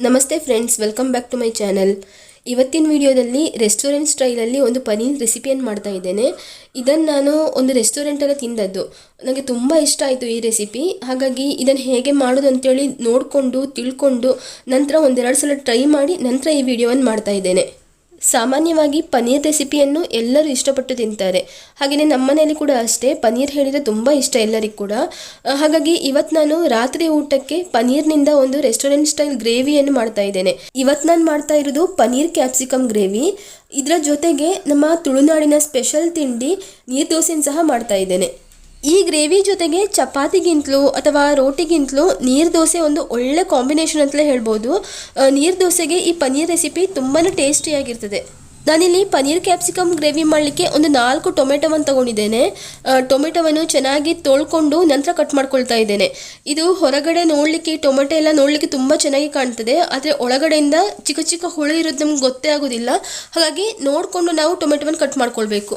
ನಮಸ್ತೆ friends welcome back to my channel ಇವತ್ತಿನ ವಿಡಿಯೋದಲ್ಲಿ ರೆಸ್ಟೋರೆಂಟ್ ಸ್ಟೈಲಲ್ಲಿ ಒಂದು ಪನೀರ್ ರೆಸಿಪಿಯನ್ನು ಮಾಡ್ತಾ ಇದ್ದೇನೆ. ಇದನ್ನು ನಾನು ಒಂದು ರೆಸ್ಟೋರೆಂಟಲ್ಲಿ ತಿಂದದ್ದು. ನನಗೆ ತುಂಬ ಇಷ್ಟ ಆಯಿತು ಈ ರೆಸಿಪಿ ಹಾಗಾಗಿ ಇದನ್ನು ಹೇಗೆ ಮಾಡೋದು ಅಂತೇಳಿ ನೋಡಿಕೊಂಡು, ತಿಳ್ಕೊಂಡು ನಂತರ ಒಂದೆರಡು ಸಲ ಟ್ರೈ ಮಾಡಿ ನಂತರ ಈ ವಿಡಿಯೋವನ್ನು ಮಾಡ್ತಾ ಇದ್ದೇನೆ. ಸಾಮಾನ್ಯವಾಗಿ ಪನೀರ್ ರೆಸಿಪಿಯನ್ನು ಎಲ್ಲರೂ ಇಷ್ಟಪಟ್ಟು ತಿಂತಾರೆ. ಹಾಗೆಯೇ ನಮ್ಮ ಮನೆಯಲ್ಲಿ ಕೂಡ ಅಷ್ಟೇ. ಪನೀರ್ ಹೇಳಿದರೆ ತುಂಬ ಇಷ್ಟ ಎಲ್ಲರಿಗೂ ಕೂಡ. ಹಾಗಾಗಿ ಇವತ್ತು ನಾನು ರಾತ್ರಿ ಊಟಕ್ಕೆ ಪನ್ನೀರ್ನಿಂದ ಒಂದು ರೆಸ್ಟೋರೆಂಟ್ ಸ್ಟೈಲ್ ಗ್ರೇವಿಯನ್ನು ಮಾಡ್ತಾ ಇದ್ದೇನೆ. ಇವತ್ತು ನಾನು ಮಾಡ್ತಾ ಇರೋದು ಪನೀರ್ ಕ್ಯಾಪ್ಸಿಕಮ್ ಗ್ರೇವಿ. ಇದರ ಜೊತೆಗೆ ನಮ್ಮ ತುಳುನಾಡಿನ ಸ್ಪೆಷಲ್ ತಿಂಡಿ ನೀರು ದೋಸೆಯನ್ನು ಸಹ ಮಾಡ್ತಾ ಇದ್ದೇನೆ. ಈ ಗ್ರೇವಿ ಜೊತೆಗೆ ಚಪಾತಿಗಿಂತಲೂ ಅಥವಾ ರೋಟಿಗಿಂತಲೂ ನೀರು ದೋಸೆ ಒಂದು ಒಳ್ಳೆ ಕಾಂಬಿನೇಷನ್ ಅಂತಲೇ ಹೇಳ್ಬೋದು. ನೀರು ದೋಸೆಗೆ ಈ ಪನ್ನೀರ್ ರೆಸಿಪಿ ತುಂಬಾ ಟೇಸ್ಟಿಯಾಗಿರ್ತದೆ. ನಾನಿಲ್ಲಿ ಪನೀರ್ ಕ್ಯಾಪ್ಸಿಕಮ್ ಗ್ರೇವಿ ಮಾಡಲಿಕ್ಕೆ ಒಂದು ನಾಲ್ಕು ಟೊಮೆಟೊವನ್ನು ತಗೊಂಡಿದ್ದೇನೆ. ಟೊಮೆಟೊವನ್ನು ಚೆನ್ನಾಗಿ ತೊಳ್ಕೊಂಡು ನಂತರ ಕಟ್ ಮಾಡ್ಕೊಳ್ತಾ ಇದ್ದೇನೆ. ಇದು ಹೊರಗಡೆ ನೋಡಲಿಕ್ಕೆ ಟೊಮೆಟೊ ಎಲ್ಲ ನೋಡಲಿಕ್ಕೆ ತುಂಬ ಚೆನ್ನಾಗಿ ಕಾಣ್ತದೆ. ಆದರೆ ಒಳಗಡೆಯಿಂದ ಚಿಕ್ಕ ಚಿಕ್ಕ ಹುಳು ಇರೋದು ನಮ್ಗೆ ಗೊತ್ತೇ ಆಗೋದಿಲ್ಲ. ಹಾಗಾಗಿ ನೋಡಿಕೊಂಡು ನಾವು ಟೊಮೆಟೊವನ್ನು ಕಟ್ ಮಾಡ್ಕೊಳ್ಬೇಕು.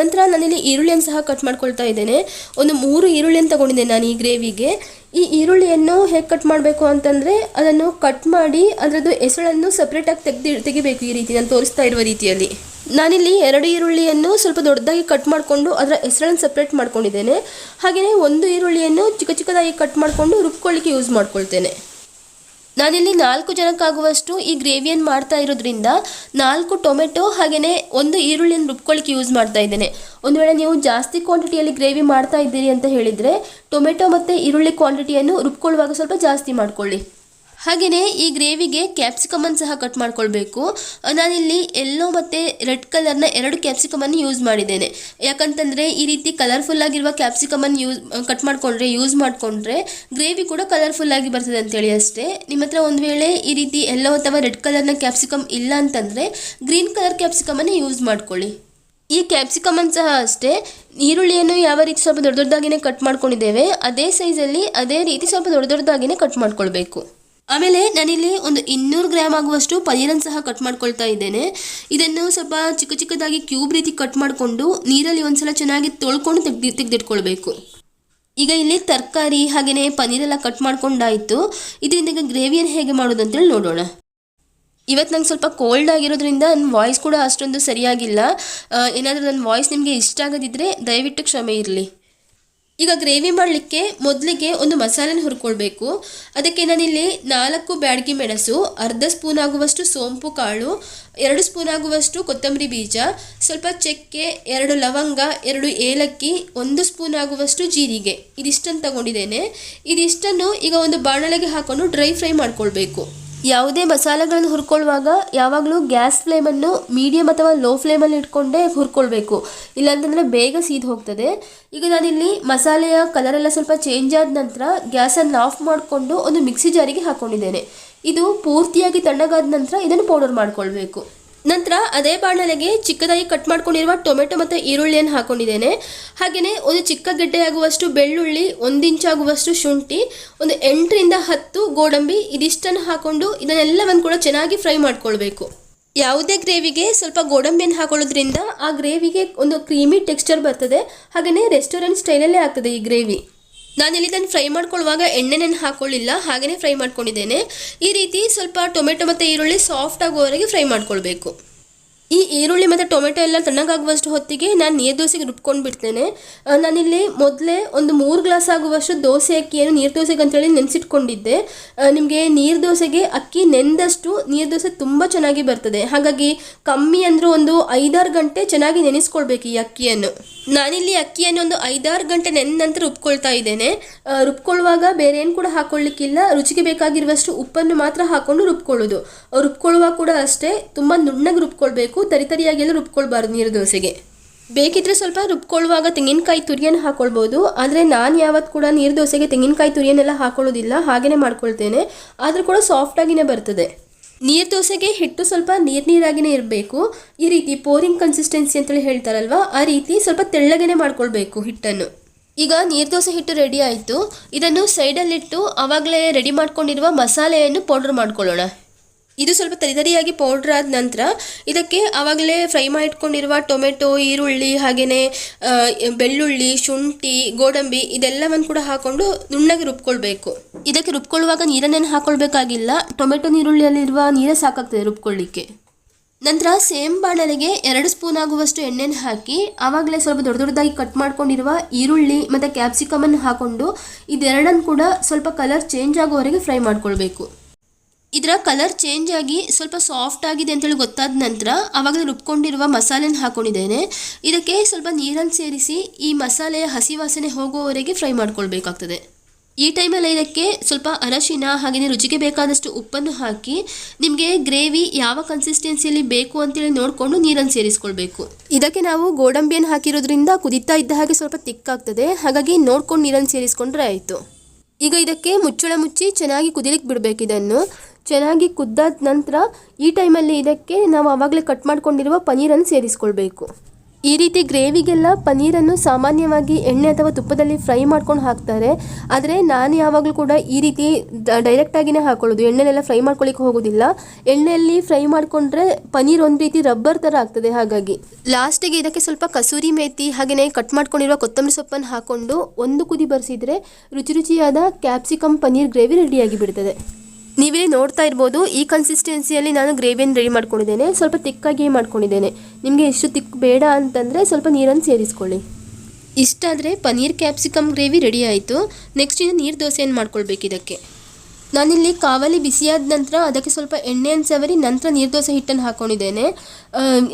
ನಂತರ ನಾನಿಲ್ಲಿ ಈರುಳ್ಳಿಯನ್ನು ಸಹ ಕಟ್ ಮಾಡ್ಕೊಳ್ತಾ ಇದ್ದೇನೆ. ಒಂದು ಮೂರು ಈರುಳ್ಳಿಯನ್ನು ತಗೊಂಡಿದ್ದೇನೆ ನಾನು ಈ ಗ್ರೇವಿಗೆ. ಈ ಈರುಳ್ಳಿಯನ್ನು ಹೇಗೆ ಕಟ್ ಮಾಡಬೇಕು ಅಂತಂದರೆ ಅದನ್ನು ಕಟ್ ಮಾಡಿ ಅದರದ್ದು ಹೆಸಳನ್ನು ಸಪ್ರೇಟಾಗಿ ತೆಗೆದು, ತೆಗಿಬೇಕು ಈ ರೀತಿ ನಾನು ತೋರಿಸ್ತಾ ಇರುವ ರೀತಿಯಲ್ಲಿ. ನಾನಿಲ್ಲಿ ಎರಡು ಈರುಳ್ಳಿಯನ್ನು ಸ್ವಲ್ಪ ದೊಡ್ಡದಾಗಿ ಕಟ್ ಮಾಡಿಕೊಂಡು ಅದರ ಹೆಸರನ್ನು ಸಪ್ರೇಟ್ ಮಾಡ್ಕೊಂಡಿದ್ದೇನೆ. ಹಾಗೆಯೇ ಒಂದು ಈರುಳ್ಳಿಯನ್ನು ಚಿಕ್ಕ ಚಿಕ್ಕದಾಗಿ ಕಟ್ ಮಾಡಿಕೊಂಡು ರುಬ್ಕೊಳ್ಳಿಕ್ಕೆ ಯೂಸ್ ಮಾಡ್ಕೊಳ್ತೇನೆ. ನಾನಿಲ್ಲಿ ನಾಲ್ಕು ಜನಕ್ಕಾಗುವಷ್ಟು ಈ ಗ್ರೇವಿಯನ್ನು ಮಾಡ್ತಾ ಇರೋದ್ರಿಂದ ನಾಲ್ಕು ಟೊಮೆಟೊ ಹಾಗೆಯೇ ಒಂದು ಈರುಳ್ಳಿಯನ್ನು ರುಬ್ಕೊಳ್ಳಿಕ್ಕೆ ಯೂಸ್ ಮಾಡ್ತಾ ಇದ್ದೇನೆ. ಒಂದು ವೇಳೆ ನೀವು ಜಾಸ್ತಿ ಕ್ವಾಂಟಿಟಿಯಲ್ಲಿ ಗ್ರೇವಿ ಮಾಡ್ತಾ ಇದ್ದೀರಿ ಅಂತ ಹೇಳಿದರೆ ಟೊಮೆಟೊ ಮತ್ತು ಈರುಳ್ಳಿ ಕ್ವಾಂಟಿಟಿಯನ್ನು ರುಬ್ಕೊಳ್ಳುವಾಗ ಸ್ವಲ್ಪ ಜಾಸ್ತಿ ಮಾಡ್ಕೊಳ್ಳಿ. ಹಾಗೆಯೇ ಈ ಗ್ರೇವಿಗೆ ಕ್ಯಾಪ್ಸಿಕಮನ್ನು ಸಹ ಕಟ್ ಮಾಡ್ಕೊಳ್ಬೇಕು. ನಾನಿಲ್ಲಿ ಎಲ್ಲೋ ಮತ್ತು ರೆಡ್ ಕಲರ್ನ ಎರಡು ಕ್ಯಾಪ್ಸಿಕಮನ್ನು ಯೂಸ್ ಮಾಡಿದ್ದೇನೆ. ಯಾಕಂತಂದರೆ ಈ ರೀತಿ ಕಲರ್ಫುಲ್ ಆಗಿರುವ ಕ್ಯಾಪ್ಸಿಕಮನ್ನು ಯೂಸ್ ಕಟ್ ಮಾಡಿಕೊಂಡ್ರೆ ಯೂಸ್ ಮಾಡಿಕೊಂಡ್ರೆ ಗ್ರೇವಿ ಕೂಡ ಕಲರ್ಫುಲ್ ಆಗಿ ಬರ್ತದೆ ಅಂತೇಳಿ ಅಷ್ಟೇ. ನಿಮ್ಮ ಹತ್ರ ಒಂದು ವೇಳೆ ಈ ರೀತಿ ಎಲ್ಲೋ ಅಥವಾ ರೆಡ್ ಕಲರ್ನ ಕ್ಯಾಪ್ಸಿಕಮ್ ಇಲ್ಲ ಅಂತಂದರೆ ಗ್ರೀನ್ ಕಲರ್ ಕ್ಯಾಪ್ಸಿಕಮನ್ನು ಯೂಸ್ ಮಾಡ್ಕೊಳ್ಳಿ. ಈ ಕ್ಯಾಪ್ಸಿಕಮನ್ ಸಹ ಅಷ್ಟೇ, ಈರುಳ್ಳಿಯನ್ನು ಯಾವ ರೀತಿ ಸ್ವಲ್ಪ ದೊಡ್ಡ ದೊಡ್ಡದಾಗಿನೇ ಕಟ್ ಮಾಡ್ಕೊಂಡಿದ್ದೇವೆ, ಅದೇ ಸೈಜಲ್ಲಿ ಅದೇ ರೀತಿ ಸ್ವಲ್ಪ ದೊಡ್ಡ ದೊಡ್ಡದಾಗಿನೇ ಕಟ್ ಮಾಡ್ಕೊಳ್ಬೇಕು. ಆಮೇಲೆ ನಾನಿಲ್ಲಿ ಒಂದು ಇನ್ನೂರು ಗ್ರಾಮ್ ಆಗುವಷ್ಟು ಪನೀರನ್ನು ಸಹ ಕಟ್ ಮಾಡ್ಕೊಳ್ತಾ ಇದ್ದೇನೆ. ಇದನ್ನು ಸ್ವಲ್ಪ ಚಿಕ್ಕ ಚಿಕ್ಕದಾಗಿ ಕ್ಯೂಬ್ ರೀತಿ ಕಟ್ ಮಾಡಿಕೊಂಡು ನೀರಲ್ಲಿ ಒಂದ್ಸಲ ಚೆನ್ನಾಗಿ ತೊಳ್ಕೊಂಡು ತೆಗ್ದು, ತೆಗೆದಿಟ್ಕೊಳ್ಬೇಕು. ಈಗ ಇಲ್ಲಿ ತರಕಾರಿ ಹಾಗೆಯೇ ಪನೀರೆಲ್ಲ ಕಟ್ ಮಾಡ್ಕೊಂಡಾಯಿತು. ಇದರಿಂದ ಈಗ ಗ್ರೇವಿಯನ್ನು ಹೇಗೆ ಮಾಡೋದು ಅಂತೇಳಿ ನೋಡೋಣ. ಇವತ್ತು ನಂಗೆ ಸ್ವಲ್ಪ ಕೋಲ್ಡ್ ಆಗಿರೋದ್ರಿಂದ ನನ್ನ ವಾಯ್ಸ್ ಕೂಡ ಅಷ್ಟೊಂದು ಸರಿಯಾಗಿಲ್ಲ. ಏನಾದರೂ ನನ್ನ ವಾಯ್ಸ್ ನಿಮಗೆ ಇಷ್ಟ ಆಗದಿದ್ದರೆ ದಯವಿಟ್ಟು ಕ್ಷಮೆ ಇರಲಿ. ಈಗ ಗ್ರೇವಿ ಮಾಡಲಿಕ್ಕೆ ಮೊದಲಿಗೆ ಒಂದು ಮಸಾಲೆನ ಹುರ್ಕೊಳ್ಬೇಕು. ಅದಕ್ಕೆ ನಾನಿಲ್ಲಿ ನಾಲ್ಕು ಬ್ಯಾಡಗಿ ಮೆಣಸು, ಅರ್ಧ ಸ್ಪೂನ್ ಆಗುವಷ್ಟು ಸೋಂಪು ಕಾಳು, ಎರಡು ಸ್ಪೂನ್ ಆಗುವಷ್ಟು ಕೊತ್ತಂಬರಿ ಬೀಜ, ಸ್ವಲ್ಪ ಚಕ್ಕೆ, ಎರಡು ಲವಂಗ, ಎರಡು ಏಲಕ್ಕಿ, ಒಂದು ಸ್ಪೂನ್ ಆಗುವಷ್ಟು ಜೀರಿಗೆ. ಇದಿಷ್ಟನ್ನು ತಗೊಂಡಿದ್ದೇನೆ. ಇದಿಷ್ಟನ್ನು ಈಗ ಒಂದು ಬಾಣಲೆಗೆ ಹಾಕೊಂಡು ಡ್ರೈ ಫ್ರೈ ಮಾಡ್ಕೊಳ್ಬೇಕು. ಯಾವುದೇ ಮಸಾಲೆಗಳನ್ನು ಹುರ್ಕೊಳ್ಳುವಾಗ ಯಾವಾಗಲೂ ಗ್ಯಾಸ್ ಫ್ಲೇಮನ್ನು ಮೀಡಿಯಮ್ ಅಥವಾ ಲೋ ಫ್ಲೇಮಲ್ಲಿ ಇಟ್ಕೊಂಡೇ ಹುರ್ಕೊಳ್ಬೇಕು. ಇಲ್ಲಾಂತಂದರೆ ಬೇಗ ಸೀದ್ ಹೋಗ್ತದೆ. ಈಗ ನಾನಿಲ್ಲಿ ಮಸಾಲೆಯ ಕಲರ್ ಎಲ್ಲ ಸ್ವಲ್ಪ ಚೇಂಜ್ ಆದ ನಂತರ ಗ್ಯಾಸನ್ನು ಆಫ್ ಮಾಡಿಕೊಂಡು ಒಂದು ಮಿಕ್ಸಿ ಜಾರಿಗೆ ಹಾಕ್ಕೊಂಡಿದ್ದೇನೆ ಇದು ಪೂರ್ತಿಯಾಗಿ ತಣ್ಣಗಾದ ನಂತರ ಇದನ್ನು ಪೌಡರ್ ಮಾಡ್ಕೊಳ್ಬೇಕು. ನಂತರ ಅದೇ ಬಾಣಲೆಗೆ ಚಿಕ್ಕದಾಗಿ ಕಟ್ ಮಾಡ್ಕೊಂಡಿರುವ ಟೊಮೆಟೊ ಮತ್ತು ಈರುಳ್ಳಿಯನ್ನು ಹಾಕೊಂಡಿದ್ದೇನೆ. ಹಾಗೆಯೇ ಒಂದು ಚಿಕ್ಕ ಗೆಡ್ಡೆಯಾಗುವಷ್ಟು ಬೆಳ್ಳುಳ್ಳಿ, ಒಂದು ಇಂಚಾಗುವಷ್ಟು ಶುಂಠಿ, ಒಂದು ಎಂಟರಿಂದ ಹತ್ತು ಗೋಡಂಬಿ ಇದಿಷ್ಟನ್ನು ಹಾಕೊಂಡು ಇದನ್ನೆಲ್ಲವನ್ನು ಕೂಡ ಚೆನ್ನಾಗಿ ಫ್ರೈ ಮಾಡ್ಕೊಳ್ಬೇಕು. ಯಾವುದೇ ಗ್ರೇವಿಗೆ ಸ್ವಲ್ಪ ಗೋಡಂಬಿಯನ್ನು ಹಾಕೊಳ್ಳೋದ್ರಿಂದ ಆ ಗ್ರೇವಿಗೆ ಒಂದು ಕ್ರೀಮಿ ಟೆಕ್ಸ್ಚರ್ ಬರ್ತದೆ. ಹಾಗೆಯೇ ರೆಸ್ಟೋರೆಂಟ್ ಸ್ಟೈಲಲ್ಲೇ ಆಗ್ತದೆ ಈ ಗ್ರೇವಿ. ನಾನಿಲ್ಲಿ ಇದನ್ನು ಫ್ರೈ ಮಾಡ್ಕೊಳ್ಳುವಾಗ ಎಣ್ಣೆನೇನು ಹಾಕೊಳ್ಳಿಲ್ಲ ಹಾಗೆಯೇ ಫ್ರೈ ಮಾಡ್ಕೊಂಡಿದ್ದೇನೆ. ಈ ರೀತಿ ಸ್ವಲ್ಪ ಟೊಮೆಟೊ ಮತ್ತು ಈರುಳ್ಳಿ ಸಾಫ್ಟ್ ಆಗುವವರೆಗೆ ಫ್ರೈ ಮಾಡ್ಕೊಳ್ಬೇಕು. ಈ ಈರುಳ್ಳಿ ಮತ್ತು ಟೊಮೆಟೊ ಎಲ್ಲ ತಣ್ಣಗಾಗುವಷ್ಟು ಹೊತ್ತಿಗೆ ನಾನು ನೀರು ದೋಸೆಗೆ ರುಬ್ಕೊಂಡು ಬಿಡ್ತೇನೆ. ನಾನಿಲ್ಲಿ ಮೊದಲೇ ಒಂದು ಮೂರು ಗ್ಲಾಸ್ ಆಗುವಷ್ಟು ದೋಸೆ ಅಕ್ಕಿಯನ್ನು, ನೀರು ದೋಸೆಗೆ ಅಂತೇಳಿ ನೆನೆಸಿಟ್ಕೊಂಡಿದ್ದೆ. ನಿಮಗೆ ನೀರು ದೋಸೆಗೆ ಅಕ್ಕಿ ನೆಂದಷ್ಟು ನೀರು ದೋಸೆ ತುಂಬ ಚೆನ್ನಾಗಿ ಬರ್ತದೆ. ಹಾಗಾಗಿ ಕಮ್ಮಿ ಅಂದರೂ ಒಂದು ಐದಾರು ಗಂಟೆ ಚೆನ್ನಾಗಿ ನೆನೆಸ್ಕೊಳ್ಬೇಕು ಈ ಅಕ್ಕಿಯನ್ನು. ನಾನಿಲ್ಲಿ ಅಕ್ಕಿಯನ್ನು ಒಂದು ಐದಾರು ಗಂಟೆ ನೆನೆದ ನಂತರ ರುಬ್ಕೊಳ್ತಾ ಇದ್ದೇನೆ. ರುಬ್ಕೊಳ್ಳುವಾಗ ಬೇರೆ ಏನು ಕೂಡ ಹಾಕೊಳ್ಳಿಕ್ಕಿಲ್ಲ ರುಚಿಗೆ ಬೇಕಾಗಿರುವಷ್ಟು ಉಪ್ಪನ್ನು ಮಾತ್ರ ಹಾಕೊಂಡು ರುಬ್ಕೊಳ್ಳೋದು. ರುಬ್ಕೊಳ್ಳುವಾಗ ಕೂಡ ಅಷ್ಟೇ, ತುಂಬ ನುಣ್ಣಗೆ ರುಬ್ಕೊಳ್ಬೇಕು. ತರಿತರಿಯಾಗೆಲ್ಲ ರುಬ್ಕೊಳ್ಬಾರ್ದು ನೀರು ದೋಸೆಗೆ. ಬೇಕಿದ್ರೆ ಸ್ವಲ್ಪ ರುಬ್ಕೊಳ್ಳುವಾಗ ತೆಂಗಿನಕಾಯಿ ತುರಿಯನ್ನು ಹಾಕೊಳ್ಬೋದು. ಆದರೆ ನಾನು ಯಾವತ್ತು ಕೂಡ ನೀರು ದೋಸೆಗೆ ತೆಂಗಿನಕಾಯಿ ತುರಿಯನ್ನೆಲ್ಲ ಹಾಕೊಳ್ಳೋದಿಲ್ಲ. ಹಾಗೆಯೇ ಮಾಡ್ಕೊಳ್ತೇನೆ. ಆದರೂ ಕೂಡ ಸಾಫ್ಟಾಗಿಯೇ ಬರ್ತದೆ. ನೀರು ದೋಸೆಗೆ ಹಿಟ್ಟು ಸ್ವಲ್ಪ ನೀರು ನೀರಾಗಿನೇ ಇರಬೇಕು. ಈ ರೀತಿ ಪೋರಿಂಗ್ ಕನ್ಸಿಸ್ಟೆನ್ಸಿ ಅಂತೇಳಿ ಹೇಳ್ತಾರಲ್ವ, ಆ ರೀತಿ ಸ್ವಲ್ಪ ತೆಳ್ಳಗೆನೆ ಮಾಡ್ಕೊಳ್ಬೇಕು ಹಿಟ್ಟನ್ನು. ಈಗ ನೀರು ದೋಸೆ ಹಿಟ್ಟು ರೆಡಿ ಆಯಿತು. ಇದನ್ನು ಸೈಡಲ್ಲಿಟ್ಟು ಆವಾಗಲೇ ರೆಡಿ ಮಾಡ್ಕೊಂಡಿರುವ ಮಸಾಲೆಯನ್ನು ಪೌಡರ್ ಮಾಡ್ಕೊಳ್ಳೋಣ. ಇದು ಸ್ವಲ್ಪ ತರಿತರಿಯಾಗಿ ಪೌಡ್ರ್ ಆದ ನಂತರ ಇದಕ್ಕೆ ಆವಾಗಲೇ ಫ್ರೈ ಮಾಡಿಟ್ಕೊಂಡಿರುವ ಟೊಮೆಟೊ ಈರುಳ್ಳಿ ಹಾಗೆಯೇ ಬೆಳ್ಳುಳ್ಳಿ, ಶುಂಠಿ, ಗೋಡಂಬಿ ಇದೆಲ್ಲವನ್ನು ಕೂಡ ಹಾಕೊಂಡು ನುಣ್ಣಗೆ ರುಬ್ಕೊಳ್ಬೇಕು. ಇದಕ್ಕೆ ರುಬ್ಕೊಳ್ಳುವಾಗ ನೀರನ್ನೇನು ಹಾಕೊಳ್ಬೇಕಾಗಿಲ್ಲ ಟೊಮೆಟೊ ನೀರುಳ್ಳಿಯಲ್ಲಿರುವ ನೀರೇ ಸಾಕಾಗ್ತದೆ ರುಬ್ಕೊಳ್ಳಿಕ್ಕೆ. ನಂತರ ಸೇಮ್ ಬಾಣಲೆಗೆ ಎರಡು ಸ್ಪೂನ್ ಆಗುವಷ್ಟು ಎಣ್ಣೆನ ಹಾಕಿ ಆವಾಗಲೇ ಸ್ವಲ್ಪ ದೊಡ್ಡ ದೊಡ್ಡದಾಗಿ ಕಟ್ ಮಾಡ್ಕೊಂಡಿರುವ ಈರುಳ್ಳಿ ಮತ್ತು ಕ್ಯಾಪ್ಸಿಕಮನ್ನು ಹಾಕೊಂಡು ಇದೆರಡನ್ನು ಕೂಡ ಸ್ವಲ್ಪ ಕಲರ್ ಚೇಂಜ್ ಆಗುವವರೆಗೆ ಫ್ರೈ ಮಾಡ್ಕೊಳ್ಬೇಕು. ಇದರ ಕಲರ್ ಚೇಂಜ್ ಆಗಿ ಸ್ವಲ್ಪ ಸಾಫ್ಟ್ ಆಗಿದೆ ಅಂತೇಳಿ ಗೊತ್ತಾದ ನಂತರ ಆವಾಗಲೇ ರುಬ್ಕೊಂಡಿರುವ ಮಸಾಲೆನ ಹಾಕೊಂಡಿದ್ದೇನೆ. ಇದಕ್ಕೆ ಸ್ವಲ್ಪ ನೀರನ್ನು ಸೇರಿಸಿ ಈ ಮಸಾಲೆಯ ಹಸಿ ವಾಸನೆ ಹೋಗುವವರೆಗೆ ಫ್ರೈ ಮಾಡ್ಕೊಳ್ಬೇಕಾಗ್ತದೆ. ಈ ಟೈಮಲ್ಲಿ ಇದಕ್ಕೆ ಸ್ವಲ್ಪ ಅರಶಿನ ಹಾಗೆಯೇ ರುಚಿಗೆ ಬೇಕಾದಷ್ಟು ಉಪ್ಪನ್ನು ಹಾಕಿ ನಿಮಗೆ ಗ್ರೇವಿ ಯಾವ ಕನ್ಸಿಸ್ಟೆನ್ಸಿಯಲ್ಲಿ ಬೇಕು ಅಂತೇಳಿ ನೋಡಿಕೊಂಡು ನೀರನ್ನು ಸೇರಿಸ್ಕೊಳ್ಬೇಕು. ಇದಕ್ಕೆ ನಾವು ಗೋಡಂಬಿಯನ್ನು ಹಾಕಿರೋದ್ರಿಂದ ಕುದಿತಾ ಇದ್ದ ಹಾಗೆ ಸ್ವಲ್ಪ ತಿಕ್ಕಾಗ್ತದೆ. ಹಾಗಾಗಿ ನೋಡ್ಕೊಂಡು ನೀರನ್ನು ಸೇರಿಸ್ಕೊಂಡ್ರೆ ಆಯಿತು. ಈಗ ಇದಕ್ಕೆ ಮುಚ್ಚಳ ಮುಚ್ಚಿ ಚೆನ್ನಾಗಿ ಕುದಿಲಿಕ್ಕೆ ಬಿಡಬೇಕು ಇದನ್ನು. ಚೆನ್ನಾಗಿ ಕುದ್ದಾದ ನಂತರ ಈ ಟೈಮಲ್ಲಿ ಇದಕ್ಕೆ ನಾವು ಆವಾಗಲೇ ಕಟ್ ಮಾಡ್ಕೊಂಡಿರುವ ಪನೀರನ್ನು ಸೇರಿಸ್ಕೊಳ್ಬೇಕು. ಈ ರೀತಿ ಗ್ರೇವಿಗೆಲ್ಲ ಪನೀರನ್ನು ಸಾಮಾನ್ಯವಾಗಿ ಎಣ್ಣೆ ಅಥವಾ ತುಪ್ಪದಲ್ಲಿ ಫ್ರೈ ಮಾಡ್ಕೊಂಡು ಹಾಕ್ತಾರೆ. ಆದರೆ ನಾನು ಯಾವಾಗಲೂ ಕೂಡ ಈ ರೀತಿ ಡೈರೆಕ್ಟಾಗಿಯೇ ಹಾಕೊಳ್ಳೋದು. ಎಣ್ಣೆಲೆಲ್ಲ ಫ್ರೈ ಮಾಡ್ಕೊಳ್ಳಿಕ್ಕೆ ಹೋಗೋದಿಲ್ಲ. ಎಣ್ಣೆಯಲ್ಲಿ ಫ್ರೈ ಮಾಡಿಕೊಂಡ್ರೆ ಪನೀರ್ ಒಂದು ರೀತಿ ರಬ್ಬರ್ ಥರ ಆಗ್ತದೆ ಹಾಗಾಗಿ. ಲಾಸ್ಟಿಗೆ ಇದಕ್ಕೆ ಸ್ವಲ್ಪ ಕಸೂರಿ ಮೇಥಿ ಹಾಗೆಯೇ ಕಟ್ ಮಾಡ್ಕೊಂಡಿರುವ ಕೊತ್ತಂಬರಿ ಸೊಪ್ಪನ್ನು ಹಾಕ್ಕೊಂಡು ಒಂದು ಕುದಿ ಬರೆಸಿದರೆ ರುಚಿ ರುಚಿಯಾದ ಕ್ಯಾಪ್ಸಿಕಮ್ ಪನೀರ್ ಗ್ರೇವಿ ರೆಡಿಯಾಗಿ ಬಿಡ್ತದೆ ನೀವಿಲ್ಲಿ ನೋಡ್ತಾ ಇರ್ಬೋದು, ಈ ಕನ್ಸಿಸ್ಟೆನ್ಸಿಯಲ್ಲಿ ನಾನು ಗ್ರೇವಿಯನ್ನು ರೆಡಿ ಮಾಡ್ಕೊಂಡಿದ್ದೇನೆ. ಸ್ವಲ್ಪ ತಿಕ್ಕಾಗಿ ಮಾಡ್ಕೊಂಡಿದ್ದೇನೆ. ನಿಮಗೆ ಎಷ್ಟು ತಿಕ್ ಬೇಡ ಅಂತಂದರೆ ಸ್ವಲ್ಪ ನೀರನ್ನು ಸೇರಿಸ್ಕೊಳ್ಳಿ. ಇಷ್ಟಾದರೆ ಪನ್ನೀರ್ ಕ್ಯಾಪ್ಸಿಕಮ್ ಗ್ರೇವಿ ರೆಡಿ ಆಯಿತು. ನೆಕ್ಸ್ಟ್ ಇನ್ನು ನೀರು ದೋಸೆಯನ್ನು ಮಾಡ್ಕೊಳ್ಬೇಕು ಇದಕ್ಕೆ. ನಾನಿಲ್ಲಿ ಕಾವಲಿ ಬಿಸಿಯಾದ ನಂತರ ಅದಕ್ಕೆ ಸ್ವಲ್ಪ ಎಣ್ಣೆಯನ್ನು ಸವರಿ ನಂತರ ನೀರು ದೋಸೆ ಹಿಟ್ಟನ್ನು ಹಾಕ್ಕೊಂಡಿದ್ದೇನೆ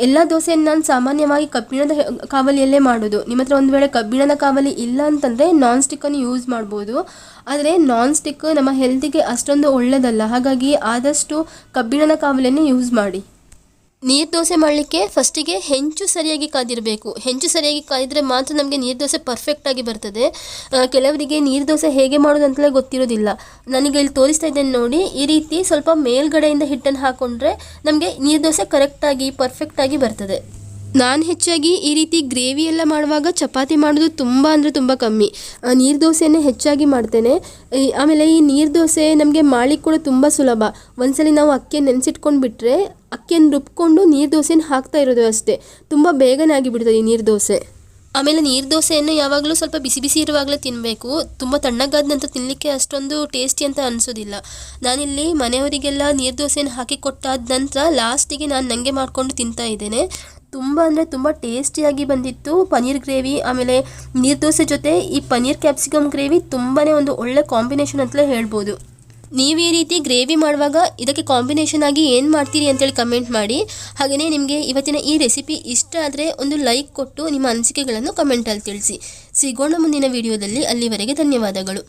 ಎಲ್ಲ ದೋಸೆಯನ್ನು ನಾನು ಸಾಮಾನ್ಯವಾಗಿ ಕಬ್ಬಿಣದ ಕಾವಲಿಯಲ್ಲೇ ಮಾಡೋದು. ನಿಮ್ಮ ಹತ್ರ ಒಂದು ವೇಳೆ ಕಬ್ಬಿಣದ ಕಾವಲಿ ಇಲ್ಲ ಅಂತಂದರೆ ನಾನ್ ಸ್ಟಿಕ್ಕನ್ನು ಯೂಸ್ ಮಾಡ್ಬೋದು. ಆದರೆ ನಾನ್ ಸ್ಟಿಕ್ ನಮ್ಮ ಹೆಲ್ತಿಗೆ ಅಷ್ಟೊಂದು ಒಳ್ಳೆಯದಲ್ಲ ಹಾಗಾಗಿ ಆದಷ್ಟು ಕಬ್ಬಿಣದ ಕಾವಲಿಯನ್ನೇ ಯೂಸ್ ಮಾಡಿ. ನೀರು ದೋಸೆ ಮಾಡಲಿಕ್ಕೆ ಫಸ್ಟಿಗೆ ಹೆಂಚು ಸರಿಯಾಗಿ ಕಾದಿರಬೇಕು. ಹೆಂಚು ಸರಿಯಾಗಿ ಕಾದಿದ್ರೆ ಮಾತ್ರ ನಮಗೆ ನೀರು ದೋಸೆ ಪರ್ಫೆಕ್ಟಾಗಿ ಬರ್ತದೆ. ಕೆಲವರಿಗೆ ನೀರು ದೋಸೆ ಹೇಗೆ ಮಾಡೋದು ಅಂತಲೇ ಗೊತ್ತಿರೋದಿಲ್ಲ. ನನಗೆ ಇಲ್ಲಿ ತೋರಿಸ್ತಾ ಇದ್ದೇನೆ ನೋಡಿ, ಈ ರೀತಿ ಸ್ವಲ್ಪ ಮೇಲ್ಗಡೆಯಿಂದ ಹಿಟ್ಟನ್ನು ಹಾಕ್ಕೊಂಡ್ರೆ ನಮಗೆ ನೀರು ದೋಸೆ ಕರೆಕ್ಟಾಗಿ ಪರ್ಫೆಕ್ಟಾಗಿ ಬರ್ತದೆ. ನಾನು ಹೆಚ್ಚಾಗಿ ಈ ರೀತಿ ಗ್ರೇವಿ ಎಲ್ಲ ಮಾಡುವಾಗ ಚಪಾತಿ ಮಾಡೋದು ತುಂಬ ಅಂದರೆ ತುಂಬ ಕಮ್ಮಿ. ನೀರು ದೋಸೆಯನ್ನೇ ಹೆಚ್ಚಾಗಿ ಮಾಡ್ತೇನೆ. ಆಮೇಲೆ ಈ ನೀರು ದೋಸೆ ನಮಗೆ ಮಾಡ್ಲಿಕ್ಕೆ ಕೂಡ ತುಂಬ ಸುಲಭ. ಒಂದ್ಸಲಿ ನಾವು ಅಕ್ಕಿ ನೆನೆಸಿಟ್ಕೊಂಡು ಬಿಟ್ಟರೆ ಅಕ್ಕಿಯನ್ನು ರುಬ್ಕೊಂಡು ನೀರು ದೋಸೆನ ಹಾಕ್ತಾ ಇರೋದು ಅಷ್ಟೇ. ತುಂಬ ಬೇಗನೆ ಆಗಿಬಿಡ್ತದೆ ಈ ನೀರು ದೋಸೆ. ಆಮೇಲೆ ನೀರು ದೋಸೆಯನ್ನು ಯಾವಾಗಲೂ ಸ್ವಲ್ಪ ಬಿಸಿ ಬಿಸಿ ಇರುವಾಗಲೇ ತಿನ್ನಬೇಕು ತುಂಬ ತಣ್ಣಗಾದ ನಂತರ ತಿನ್ನಲಿಕ್ಕೆ ಅಷ್ಟೊಂದು ಟೇಸ್ಟಿ ಅಂತ ಅನಿಸೋದಿಲ್ಲ. ನಾನಿಲ್ಲಿ ಮನೆಯವರಿಗೆಲ್ಲ ನೀರು ದೋಸೆಯನ್ನು ಹಾಕಿ ಕೊಟ್ಟಾದ ನಂತರ ಲಾಸ್ಟಿಗೆ ನಾನು ನನಗೆ ಮಾಡಿಕೊಂಡು ತಿಂತಾ ಇದ್ದೇನೆ. ತುಂಬ ಅಂದರೆ ತುಂಬ ಟೇಸ್ಟಿಯಾಗಿ ಬಂದಿತ್ತು ಪನ್ನೀರ್ ಗ್ರೇವಿ, ಆಮೇಲೆ ನೀರು ದೋಸೆ ಜೊತೆ ಈ ಪನ್ನೀರ್ ಕ್ಯಾಪ್ಸಿಕಮ್ ಗ್ರೇವಿ ತುಂಬಾ ಒಂದು ಒಳ್ಳೆ ಕಾಂಬಿನೇಷನ್ ಅಂತಲೇ ಹೇಳ್ಬೋದು. ನೀವು ಈ ರೀತಿ ಗ್ರೇವಿ ಮಾಡುವಾಗ ಇದಕ್ಕೆ ಕಾಂಬಿನೇಷನ್ ಆಗಿ ಏನು ಮಾಡ್ತೀರಿ ಅಂತೇಳಿ ಕಮೆಂಟ್ ಮಾಡಿ. ಹಾಗೆಯೇ ನಿಮಗೆ ಇವತ್ತಿನ ಈ ರೆಸಿಪಿ ಇಷ್ಟ ಆದರೆ ಒಂದು ಲೈಕ್ ಕೊಟ್ಟು ನಿಮ್ಮ ಅನಿಸಿಕೆಗಳನ್ನು ಕಮೆಂಟಲ್ಲಿ ತಿಳಿಸಿ. ಸಿಗೋಣ ಮುಂದಿನ ವಿಡಿಯೋದಲ್ಲಿ. ಅಲ್ಲಿವರೆಗೆ ಧನ್ಯವಾದಗಳು.